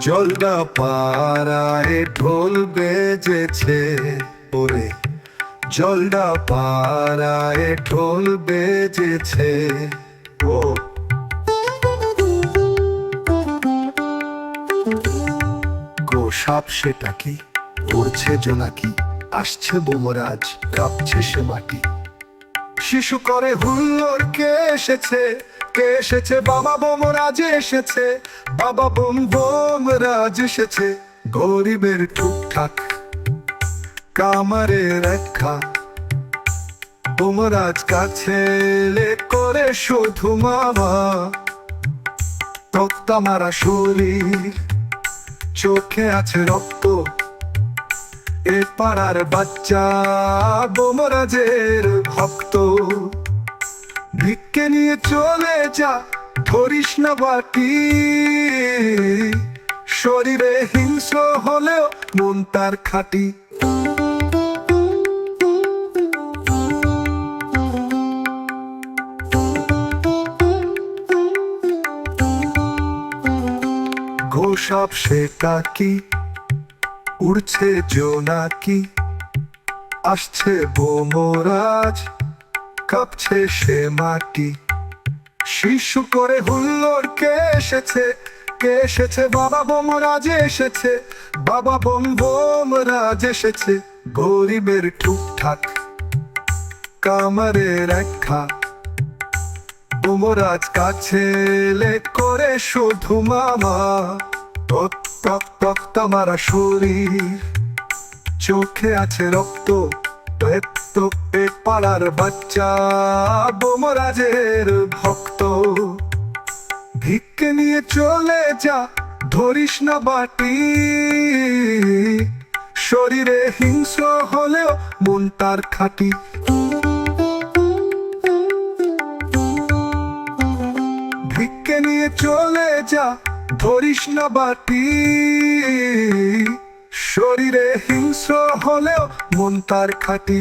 জলডা পাড়ায় ঢোল বেজেছে। ওরে জলডা পাড়ায় ঢোল বেজেছে। ও। গো, সাপ সেটা কি? উড়ছে জোনাকি আসছে বোমরাজ, কাঁপছে সে মাটি। শিশু করে হুল্লোর কে এসেছে কে এসেছে? বাবা বোমরাজ এসেছে। বাবা বোম বোমরাজ এসেছে। গরিবের টুকটাক কামারে রেখা। বোমরাজ কাছে করে শুধু মামা। তক্তা মারা শরীর, চোখে আছে রক্ত। এ পাড়ার বাচ্চা বোমরাজের ভক্ত। ভিক্ষে নিয়ে চলে যা, ধরিস না বাটি। শরীরে হিংস্র হলেও মন তার খাটি। ঘোষাপ সেটা কি? উড়ছে জোনাকি? আসছে বোমরাজ? কাঁপছে সে মাটি। শিশু করে হুল্লোর কে এসেছে? কে এসেছে? বাবা বোমরাজ এসেছে। বাবা বোম বোমরাজ এসেছে। গরিবের টুকটাক কামারে রেখা বোমরাজ কাছে করে শুধু মামা। টক টক টক, তামারা শরীর। চোখে আছে রক্ত রক্ত এ পাড়ার বাচ্চা, বোমরাজের ভক্ত। ভিক্ষে নিয়ে চলে যা, ধরিস না বাটি। শরীরে হিংস্র হলেও মন তার খাটি। ভিক্ষে নিয়ে চলে যা, ধরিস না বাটি। শরীরে হিংস্র হলেও মন তার খাটি।